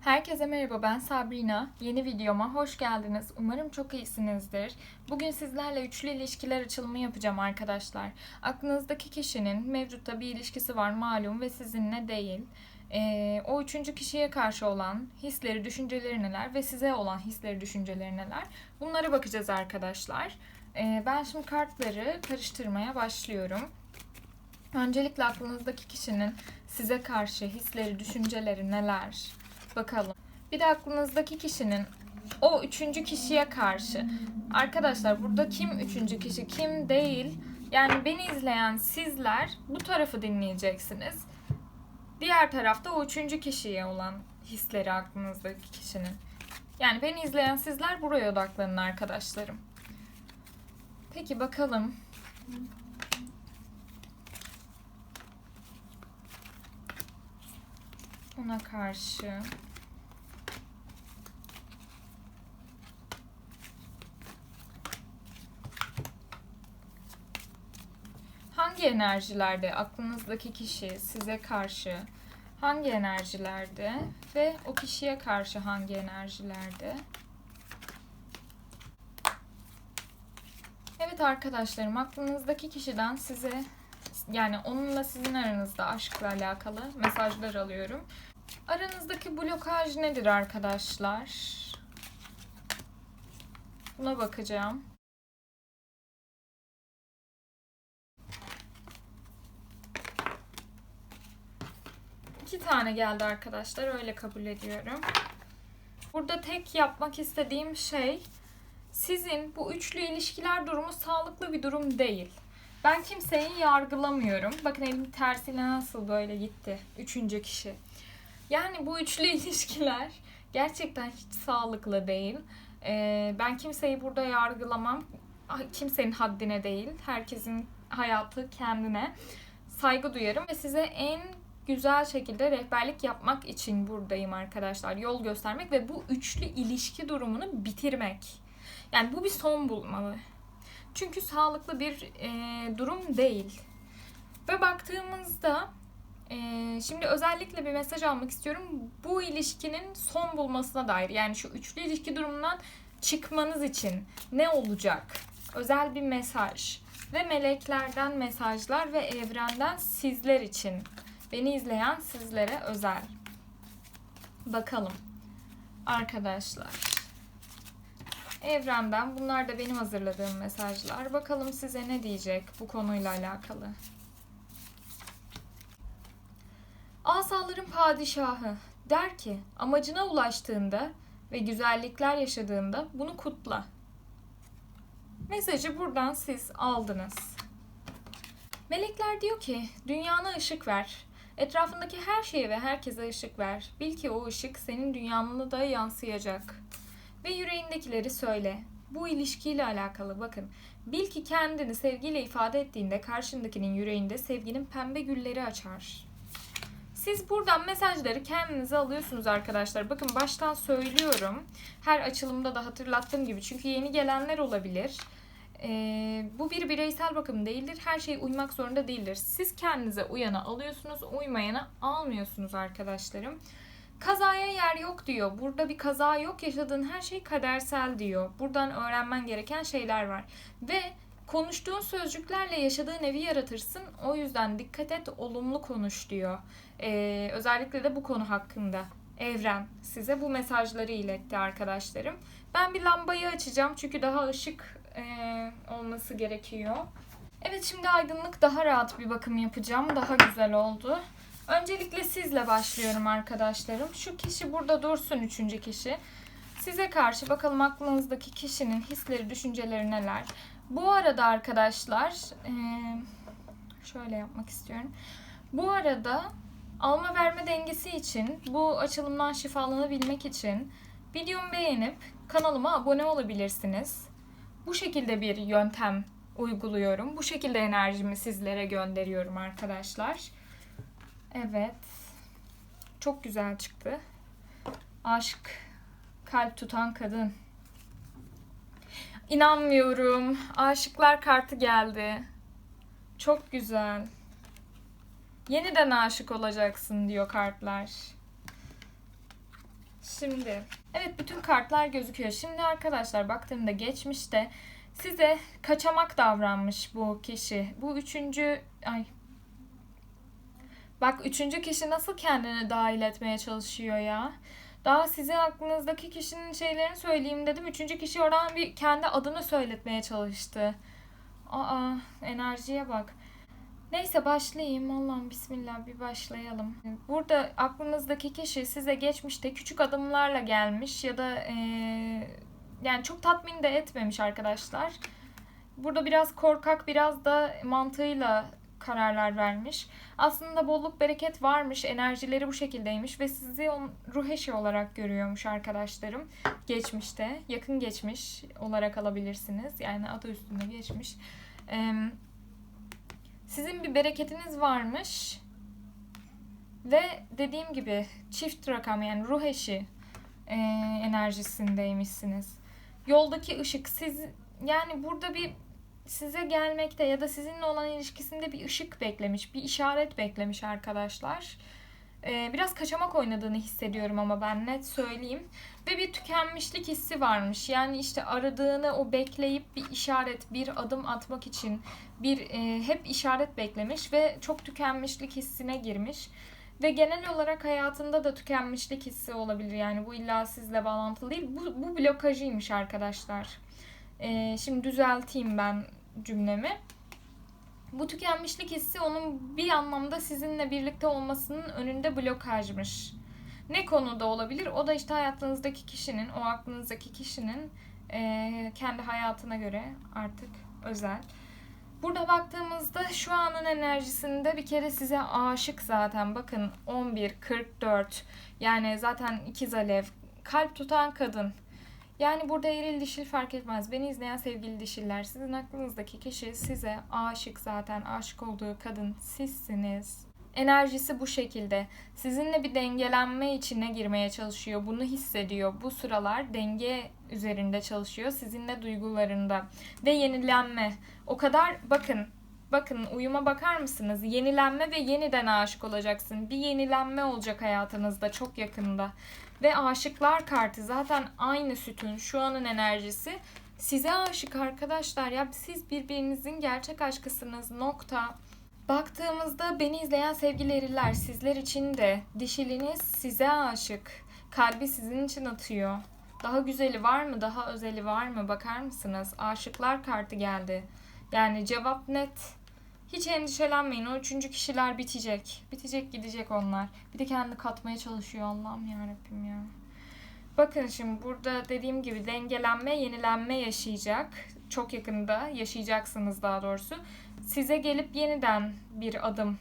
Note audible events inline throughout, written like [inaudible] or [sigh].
Herkese merhaba ben Sabrina. Yeni videoma hoş geldiniz. Umarım çok iyisinizdir. Bugün sizlerle üçlü ilişkiler açılımı yapacağım arkadaşlar. Aklınızdaki kişinin mevcutta bir ilişkisi var malum ve sizinle değil. Ee, o üçüncü kişiye karşı olan hisleri, düşünceleri neler ve size olan hisleri, düşünceleri neler? Bunlara bakacağız arkadaşlar. Ee, ben şimdi kartları karıştırmaya başlıyorum. Öncelikle aklınızdaki kişinin size karşı hisleri, düşünceleri neler? Bakalım. Bir de aklınızdaki kişinin o üçüncü kişiye karşı. Arkadaşlar burada kim üçüncü kişi kim değil. Yani beni izleyen sizler bu tarafı dinleyeceksiniz. Diğer tarafta o üçüncü kişiye olan hisleri aklınızdaki kişinin. Yani beni izleyen sizler buraya odaklanın arkadaşlarım. Peki bakalım. Ona karşı. Hangi enerjilerde aklınızdaki kişi size karşı hangi enerjilerde ve o kişiye karşı hangi enerjilerde? Evet arkadaşlarım aklınızdaki kişiden size yani onunla sizin aranızda aşkla alakalı mesajlar alıyorum. Aranızdaki blokaj nedir arkadaşlar? Buna bakacağım. İki tane geldi arkadaşlar. Öyle kabul ediyorum. Burada tek yapmak istediğim şey sizin bu üçlü ilişkiler durumu sağlıklı bir durum değil. Ben kimseyi yargılamıyorum. Bakın elim tersiyle nasıl böyle gitti. Üçüncü kişi. Yani bu üçlü [laughs] ilişkiler gerçekten hiç sağlıklı değil. Ee, ben kimseyi burada yargılamam. Kimsenin haddine değil. Herkesin hayatı kendine saygı duyarım ve size en güzel şekilde rehberlik yapmak için buradayım arkadaşlar. Yol göstermek ve bu üçlü ilişki durumunu bitirmek. Yani bu bir son bulmalı. Çünkü sağlıklı bir e, durum değil. Ve baktığımızda e, şimdi özellikle bir mesaj almak istiyorum. Bu ilişkinin son bulmasına dair yani şu üçlü ilişki durumundan çıkmanız için ne olacak? Özel bir mesaj ve meleklerden mesajlar ve evrenden sizler için beni izleyen sizlere özel. Bakalım arkadaşlar. Evrenden bunlar da benim hazırladığım mesajlar. Bakalım size ne diyecek bu konuyla alakalı. Asaların padişahı der ki amacına ulaştığında ve güzellikler yaşadığında bunu kutla. Mesajı buradan siz aldınız. Melekler diyor ki dünyana ışık ver. Etrafındaki her şeye ve herkese ışık ver. Bil ki o ışık senin dünyanına da yansıyacak. Ve yüreğindekileri söyle. Bu ilişkiyle alakalı bakın. Bil ki kendini sevgiyle ifade ettiğinde karşındakinin yüreğinde sevginin pembe gülleri açar. Siz buradan mesajları kendinize alıyorsunuz arkadaşlar. Bakın baştan söylüyorum. Her açılımda da hatırlattığım gibi. Çünkü yeni gelenler olabilir. Ee, bu bir bireysel bakım değildir. Her şey uymak zorunda değildir. Siz kendinize uyana alıyorsunuz, uymayana almıyorsunuz arkadaşlarım. Kazaya yer yok diyor. Burada bir kaza yok. Yaşadığın her şey kadersel diyor. Buradan öğrenmen gereken şeyler var. Ve konuştuğun sözcüklerle yaşadığın evi yaratırsın. O yüzden dikkat et, olumlu konuş diyor. Ee, özellikle de bu konu hakkında. Evren size bu mesajları iletti arkadaşlarım. Ben bir lambayı açacağım çünkü daha ışık e, olması gerekiyor. Evet şimdi aydınlık daha rahat bir bakım yapacağım. Daha güzel oldu. Öncelikle sizle başlıyorum arkadaşlarım. Şu kişi burada dursun üçüncü kişi. Size karşı bakalım aklınızdaki kişinin hisleri, düşünceleri neler. Bu arada arkadaşlar e, şöyle yapmak istiyorum. Bu arada alma verme dengesi için bu açılımdan şifalanabilmek için videomu beğenip kanalıma abone olabilirsiniz. Bu şekilde bir yöntem uyguluyorum. Bu şekilde enerjimi sizlere gönderiyorum arkadaşlar. Evet. Çok güzel çıktı. Aşk, kalp tutan kadın. İnanmıyorum. Aşıklar kartı geldi. Çok güzel. Yeniden aşık olacaksın diyor kartlar. Şimdi evet bütün kartlar gözüküyor. Şimdi arkadaşlar baktığımda geçmişte size kaçamak davranmış bu kişi. Bu üçüncü ay Bak üçüncü kişi nasıl kendini dahil etmeye çalışıyor ya. Daha sizin aklınızdaki kişinin şeylerini söyleyeyim dedim. Üçüncü kişi oradan bir kendi adını söyletmeye çalıştı. Aa enerjiye bak. Neyse başlayayım. Allah'ım bismillah bir başlayalım. Burada aklınızdaki kişi size geçmişte küçük adımlarla gelmiş ya da ee, yani çok tatmin de etmemiş arkadaşlar. Burada biraz korkak biraz da mantığıyla kararlar vermiş. Aslında bolluk bereket varmış, enerjileri bu şekildeymiş ve sizi ruh eşi olarak görüyormuş arkadaşlarım. Geçmişte, yakın geçmiş olarak alabilirsiniz. Yani adı üstünde geçmiş. Ee, sizin bir bereketiniz varmış. Ve dediğim gibi çift rakam yani ruh eşi e, enerjisindeymişsiniz. Yoldaki ışık siz yani burada bir size gelmekte ya da sizinle olan ilişkisinde bir ışık beklemiş, bir işaret beklemiş arkadaşlar. Ee, biraz kaçamak oynadığını hissediyorum ama ben net söyleyeyim. Ve bir tükenmişlik hissi varmış. Yani işte aradığını o bekleyip bir işaret, bir adım atmak için bir e, hep işaret beklemiş ve çok tükenmişlik hissine girmiş. Ve genel olarak hayatında da tükenmişlik hissi olabilir. Yani bu illa sizle bağlantılı değil. Bu, bu blokajıymış arkadaşlar. Ee, şimdi düzelteyim ben cümlemi. Bu tükenmişlik hissi onun bir anlamda sizinle birlikte olmasının önünde blokajmış. Ne konuda olabilir? O da işte hayatınızdaki kişinin, o aklınızdaki kişinin e, kendi hayatına göre artık özel. Burada baktığımızda şu anın enerjisinde bir kere size aşık zaten. Bakın 11, 44 yani zaten ikiz alev, kalp tutan kadın yani burada eril dişil fark etmez. Beni izleyen sevgili dişiller, sizin aklınızdaki kişi size aşık zaten. Aşık olduğu kadın sizsiniz. Enerjisi bu şekilde. Sizinle bir dengelenme içine girmeye çalışıyor. Bunu hissediyor. Bu sıralar denge üzerinde çalışıyor. Sizinle duygularında. Ve yenilenme. O kadar bakın Bakın uyuma bakar mısınız? Yenilenme ve yeniden aşık olacaksın. Bir yenilenme olacak hayatınızda çok yakında. Ve aşıklar kartı zaten aynı sütun şu anın enerjisi. Size aşık arkadaşlar ya siz birbirinizin gerçek aşkısınız nokta. Baktığımızda beni izleyen sevgili eriller sizler için de dişiliniz size aşık. Kalbi sizin için atıyor. Daha güzeli var mı? Daha özeli var mı? Bakar mısınız? Aşıklar kartı geldi. Yani cevap net. Hiç endişelenmeyin. O üçüncü kişiler bitecek. Bitecek gidecek onlar. Bir de kendi katmaya çalışıyor Allah'ım ya Rabbim ya. Bakın şimdi burada dediğim gibi dengelenme, yenilenme yaşayacak. Çok yakında yaşayacaksınız daha doğrusu. Size gelip yeniden bir adım,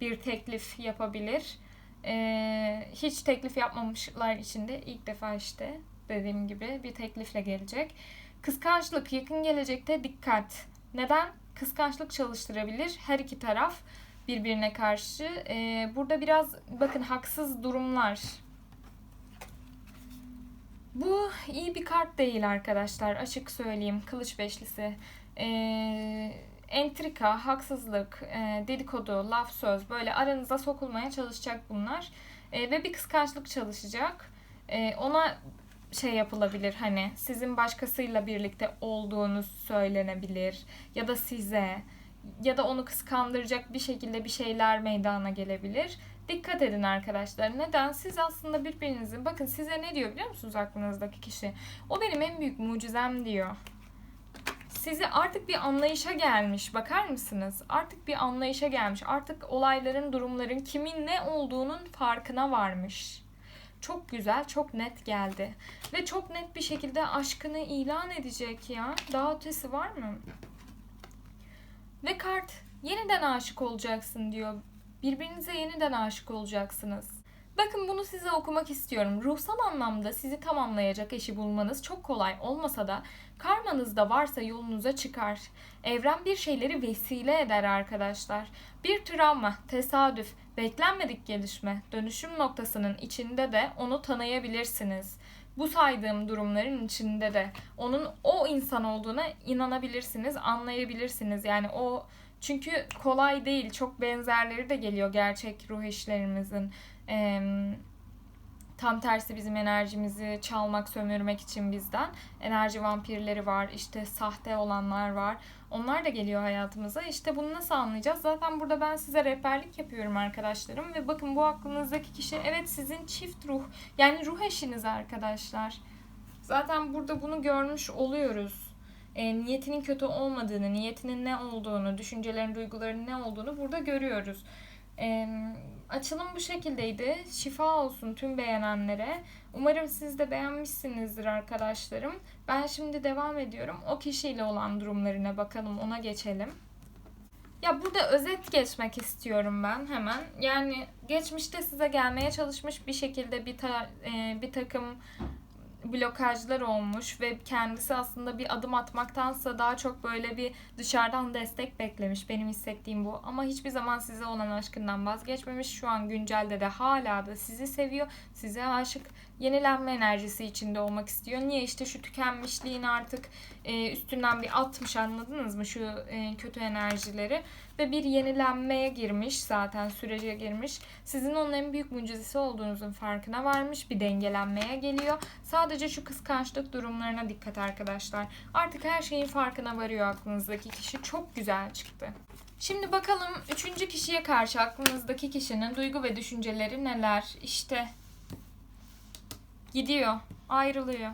bir teklif yapabilir. Ee, hiç teklif yapmamışlar için de ilk defa işte dediğim gibi bir teklifle gelecek. Kıskançlık yakın gelecekte dikkat. Neden? Kıskançlık çalıştırabilir her iki taraf birbirine karşı. Ee, burada biraz bakın haksız durumlar. Bu iyi bir kart değil arkadaşlar açık söyleyeyim kılıç beşlisi. Ee, entrika, haksızlık, e, dedikodu, laf söz böyle aranıza sokulmaya çalışacak bunlar. E, ve bir kıskançlık çalışacak. E, ona şey yapılabilir hani sizin başkasıyla birlikte olduğunuz söylenebilir ya da size ya da onu kıskandıracak bir şekilde bir şeyler meydana gelebilir. Dikkat edin arkadaşlar. Neden? Siz aslında birbirinizin bakın size ne diyor biliyor musunuz aklınızdaki kişi? O benim en büyük mucizem diyor. Sizi artık bir anlayışa gelmiş. Bakar mısınız? Artık bir anlayışa gelmiş. Artık olayların, durumların kimin ne olduğunun farkına varmış çok güzel, çok net geldi. Ve çok net bir şekilde aşkını ilan edecek ya. Daha ötesi var mı? Ve kart yeniden aşık olacaksın diyor. Birbirinize yeniden aşık olacaksınız. Bakın bunu size okumak istiyorum. Ruhsal anlamda sizi tamamlayacak eşi bulmanız çok kolay olmasa da karmanız da varsa yolunuza çıkar. Evren bir şeyleri vesile eder arkadaşlar. Bir travma, tesadüf, beklenmedik gelişme, dönüşüm noktasının içinde de onu tanıyabilirsiniz. Bu saydığım durumların içinde de onun o insan olduğuna inanabilirsiniz, anlayabilirsiniz. Yani o çünkü kolay değil. Çok benzerleri de geliyor gerçek ruh eşlerimizin. Ee, Tam tersi bizim enerjimizi çalmak, sömürmek için bizden. Enerji vampirleri var, işte sahte olanlar var. Onlar da geliyor hayatımıza. İşte bunu nasıl anlayacağız? Zaten burada ben size rehberlik yapıyorum arkadaşlarım. Ve bakın bu aklınızdaki kişi evet sizin çift ruh. Yani ruh eşiniz arkadaşlar. Zaten burada bunu görmüş oluyoruz. E, niyetinin kötü olmadığını, niyetinin ne olduğunu, düşüncelerin, duyguların ne olduğunu burada görüyoruz. E, açılım bu şekildeydi. Şifa olsun tüm beğenenlere. Umarım siz de beğenmişsinizdir arkadaşlarım. Ben şimdi devam ediyorum. O kişiyle olan durumlarına bakalım, ona geçelim. Ya burada özet geçmek istiyorum ben hemen. Yani geçmişte size gelmeye çalışmış bir şekilde bir ta, e, bir takım blokajlar olmuş ve kendisi aslında bir adım atmaktansa daha çok böyle bir dışarıdan destek beklemiş. Benim hissettiğim bu. Ama hiçbir zaman size olan aşkından vazgeçmemiş. Şu an güncelde de hala da sizi seviyor. Size aşık yenilenme enerjisi içinde olmak istiyor. Niye işte şu tükenmişliğin artık e, üstünden bir atmış anladınız mı şu e, kötü enerjileri ve bir yenilenmeye girmiş zaten sürece girmiş. Sizin onun en büyük mucizesi olduğunuzun farkına varmış. Bir dengelenmeye geliyor. Sadece şu kıskançlık durumlarına dikkat arkadaşlar. Artık her şeyin farkına varıyor aklınızdaki kişi. Çok güzel çıktı. Şimdi bakalım üçüncü kişiye karşı aklınızdaki kişinin duygu ve düşünceleri neler? İşte gidiyor, ayrılıyor.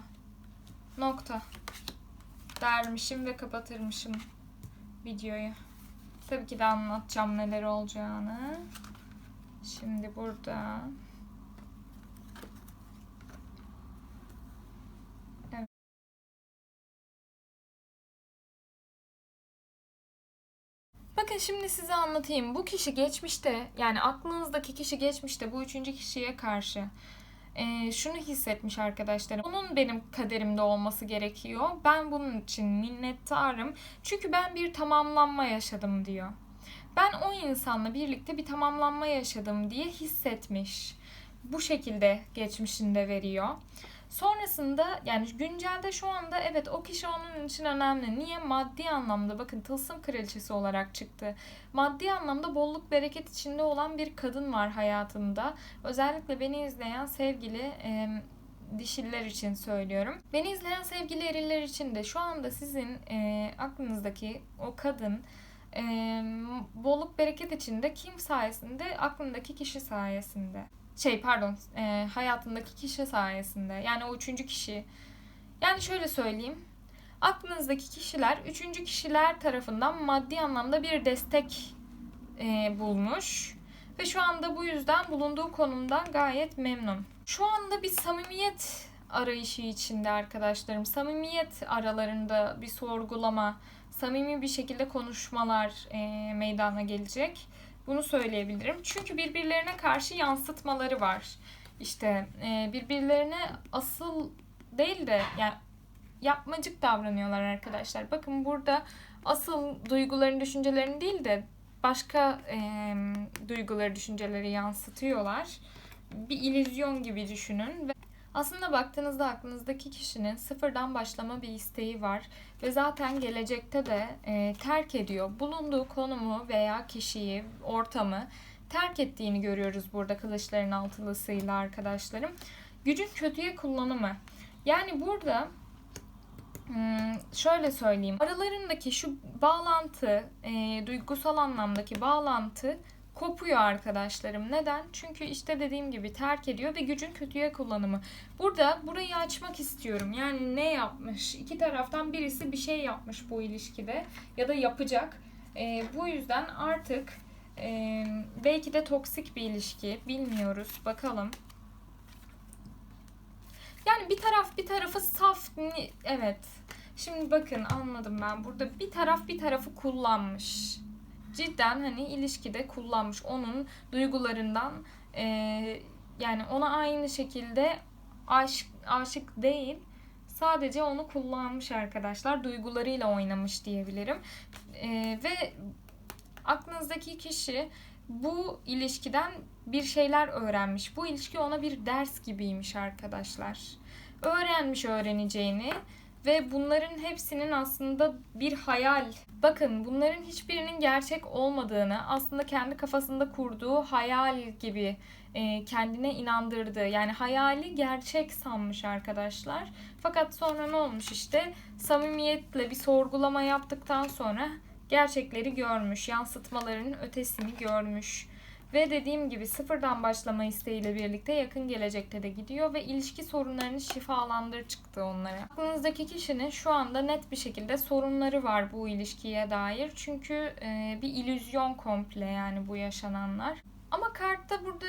Nokta. Dermişim ve kapatırmışım videoyu. Tabii ki de anlatacağım neler olacağını. Şimdi burada. Bakın şimdi size anlatayım. Bu kişi geçmişte yani aklınızdaki kişi geçmişte bu üçüncü kişiye karşı e, şunu hissetmiş arkadaşlarım. Onun benim kaderimde olması gerekiyor. Ben bunun için minnettarım. Çünkü ben bir tamamlanma yaşadım diyor. Ben o insanla birlikte bir tamamlanma yaşadım diye hissetmiş. Bu şekilde geçmişinde veriyor. Sonrasında yani güncelde şu anda evet o kişi onun için önemli. Niye? Maddi anlamda bakın tılsım kraliçesi olarak çıktı. Maddi anlamda bolluk bereket içinde olan bir kadın var hayatında. Özellikle beni izleyen sevgili e, dişiller için söylüyorum. Beni izleyen sevgili eriller için de şu anda sizin e, aklınızdaki o kadın e, bolluk bereket içinde kim sayesinde? Aklındaki kişi sayesinde şey pardon e, hayatındaki kişi sayesinde yani o üçüncü kişi yani şöyle söyleyeyim aklınızdaki kişiler üçüncü kişiler tarafından maddi anlamda bir destek e, bulmuş ve şu anda bu yüzden bulunduğu konumdan gayet memnun. Şu anda bir samimiyet arayışı içinde arkadaşlarım. Samimiyet aralarında bir sorgulama, samimi bir şekilde konuşmalar e, meydana gelecek. Bunu söyleyebilirim. Çünkü birbirlerine karşı yansıtmaları var. İşte e, birbirlerine asıl değil de yani yapmacık davranıyorlar arkadaşlar. Bakın burada asıl duyguların, düşüncelerini değil de başka e, duyguları, düşünceleri yansıtıyorlar. Bir illüzyon gibi düşünün ve aslında baktığınızda aklınızdaki kişinin sıfırdan başlama bir isteği var ve zaten gelecekte de e, terk ediyor. Bulunduğu konumu veya kişiyi, ortamı terk ettiğini görüyoruz burada kılıçların altılısıyla arkadaşlarım. Gücün kötüye kullanımı. Yani burada hmm, şöyle söyleyeyim. Aralarındaki şu bağlantı, e, duygusal anlamdaki bağlantı kopuyor arkadaşlarım. Neden? Çünkü işte dediğim gibi terk ediyor ve gücün kötüye kullanımı. Burada burayı açmak istiyorum. Yani ne yapmış? İki taraftan birisi bir şey yapmış bu ilişkide ya da yapacak. E, bu yüzden artık e, belki de toksik bir ilişki. Bilmiyoruz. Bakalım. Yani bir taraf bir tarafı saf. Evet. Şimdi bakın anladım ben. Burada bir taraf bir tarafı kullanmış cidden hani ilişkide kullanmış. Onun duygularından e, yani ona aynı şekilde aşık, aşık değil sadece onu kullanmış arkadaşlar. Duygularıyla oynamış diyebilirim. E, ve aklınızdaki kişi bu ilişkiden bir şeyler öğrenmiş. Bu ilişki ona bir ders gibiymiş arkadaşlar. Öğrenmiş öğreneceğini ve bunların hepsinin aslında bir hayal. Bakın bunların hiçbirinin gerçek olmadığını aslında kendi kafasında kurduğu hayal gibi e, kendine inandırdı. Yani hayali gerçek sanmış arkadaşlar. Fakat sonra ne olmuş işte samimiyetle bir sorgulama yaptıktan sonra gerçekleri görmüş, yansıtmaların ötesini görmüş. Ve dediğim gibi sıfırdan başlama isteğiyle birlikte yakın gelecekte de gidiyor ve ilişki sorunlarını şifalandır çıktı onlara. Aklınızdaki kişinin şu anda net bir şekilde sorunları var bu ilişkiye dair. Çünkü e, bir illüzyon komple yani bu yaşananlar. Ama kartta burada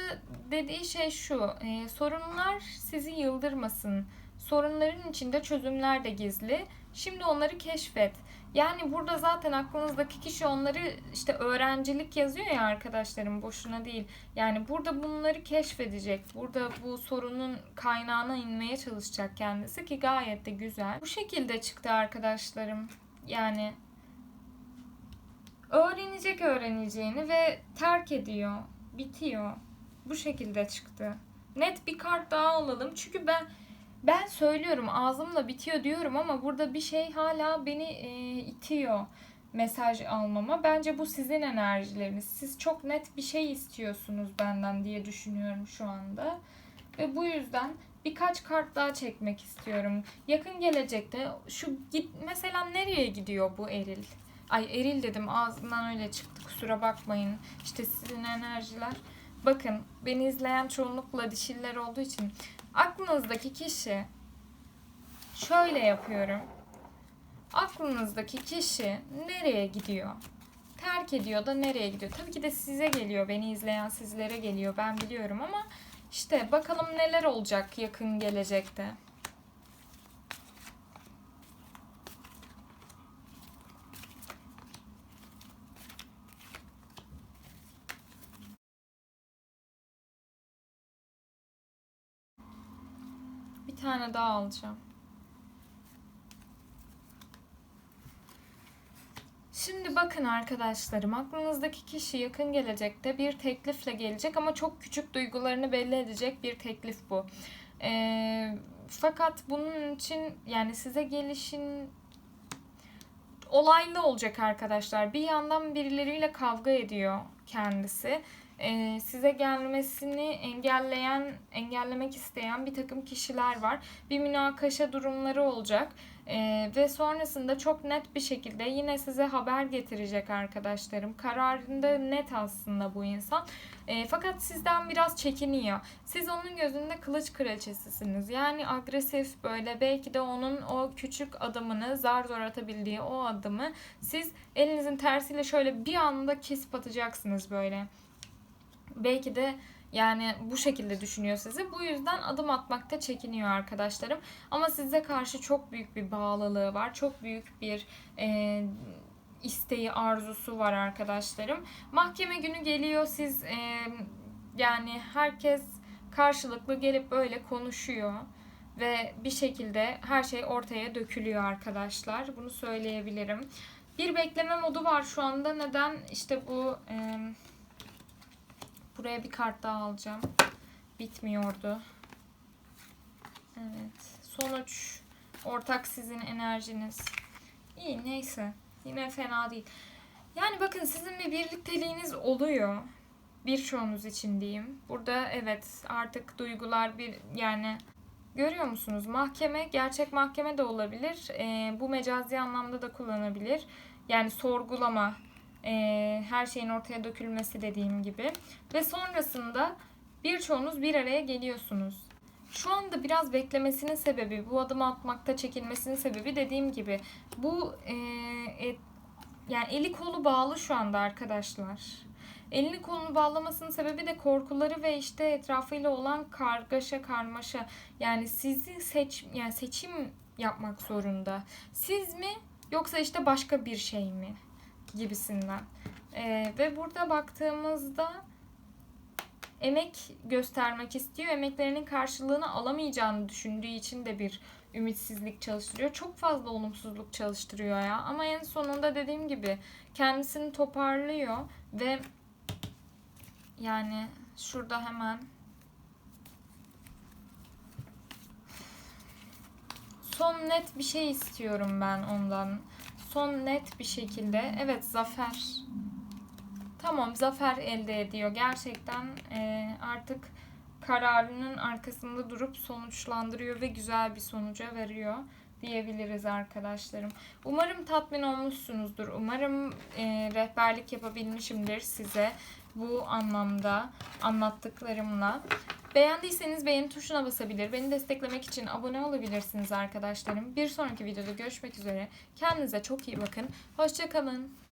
dediği şey şu. E, sorunlar sizi yıldırmasın. Sorunların içinde çözümler de gizli. Şimdi onları keşfet. Yani burada zaten aklınızdaki kişi onları işte öğrencilik yazıyor ya arkadaşlarım boşuna değil. Yani burada bunları keşfedecek. Burada bu sorunun kaynağına inmeye çalışacak kendisi ki gayet de güzel. Bu şekilde çıktı arkadaşlarım. Yani öğrenecek öğreneceğini ve terk ediyor. Bitiyor. Bu şekilde çıktı. Net bir kart daha alalım. Çünkü ben ben söylüyorum ağzımla bitiyor diyorum ama burada bir şey hala beni e, itiyor mesaj almama. Bence bu sizin enerjileriniz. Siz çok net bir şey istiyorsunuz benden diye düşünüyorum şu anda. Ve bu yüzden birkaç kart daha çekmek istiyorum. Yakın gelecekte şu git mesela nereye gidiyor bu eril? Ay eril dedim ağzından öyle çıktı kusura bakmayın. İşte sizin enerjiler. Bakın beni izleyen çoğunlukla dişiller olduğu için aklınızdaki kişi şöyle yapıyorum. Aklınızdaki kişi nereye gidiyor? Terk ediyor da nereye gidiyor? Tabii ki de size geliyor. Beni izleyen sizlere geliyor. Ben biliyorum ama işte bakalım neler olacak yakın gelecekte. Bir tane daha alacağım. Şimdi bakın arkadaşlarım aklınızdaki kişi yakın gelecekte bir teklifle gelecek ama çok küçük duygularını belli edecek bir teklif bu. Ee, fakat bunun için yani size gelişin olaylı olacak arkadaşlar. Bir yandan birileriyle kavga ediyor kendisi e, size gelmesini engelleyen, engellemek isteyen bir takım kişiler var. Bir münakaşa durumları olacak. E, ve sonrasında çok net bir şekilde yine size haber getirecek arkadaşlarım. Kararında net aslında bu insan. E, fakat sizden biraz çekiniyor. Siz onun gözünde kılıç kraliçesisiniz. Yani agresif böyle belki de onun o küçük adımını zar zor atabildiği o adımı siz elinizin tersiyle şöyle bir anda kesip atacaksınız böyle belki de yani bu şekilde düşünüyor sizi. Bu yüzden adım atmakta çekiniyor arkadaşlarım. Ama size karşı çok büyük bir bağlılığı var. Çok büyük bir e, isteği, arzusu var arkadaşlarım. Mahkeme günü geliyor. Siz e, yani herkes karşılıklı gelip böyle konuşuyor ve bir şekilde her şey ortaya dökülüyor arkadaşlar. Bunu söyleyebilirim. Bir bekleme modu var şu anda. Neden? İşte bu e, Buraya bir kart daha alacağım. Bitmiyordu. Evet. Sonuç ortak sizin enerjiniz. İyi neyse. Yine fena değil. Yani bakın sizin bir birlikteliğiniz oluyor. Birçoğunuz için diyeyim. Burada evet artık duygular bir yani görüyor musunuz? Mahkeme gerçek mahkeme de olabilir. E, bu mecazi anlamda da kullanabilir. Yani sorgulama e, her şeyin ortaya dökülmesi dediğim gibi. Ve sonrasında birçoğunuz bir araya geliyorsunuz. Şu anda biraz beklemesinin sebebi, bu adımı atmakta çekinmesinin sebebi dediğim gibi bu e, e, yani eli kolu bağlı şu anda arkadaşlar. Elini kolunu bağlamasının sebebi de korkuları ve işte etrafıyla olan kargaşa karmaşa. Yani sizi seç yani seçim yapmak zorunda. Siz mi yoksa işte başka bir şey mi? Gibisinden. Ee, ve burada baktığımızda emek göstermek istiyor. Emeklerinin karşılığını alamayacağını düşündüğü için de bir ümitsizlik çalıştırıyor. Çok fazla olumsuzluk çalıştırıyor ya. Ama en sonunda dediğim gibi kendisini toparlıyor ve yani şurada hemen Son net bir şey istiyorum ben ondan. Son net bir şekilde. Evet zafer. Tamam zafer elde ediyor. Gerçekten e, artık kararının arkasında durup sonuçlandırıyor ve güzel bir sonuca veriyor diyebiliriz arkadaşlarım. Umarım tatmin olmuşsunuzdur. Umarım e, rehberlik yapabilmişimdir size bu anlamda anlattıklarımla. Beğendiyseniz beğeni tuşuna basabilir. Beni desteklemek için abone olabilirsiniz arkadaşlarım. Bir sonraki videoda görüşmek üzere. Kendinize çok iyi bakın. Hoşçakalın.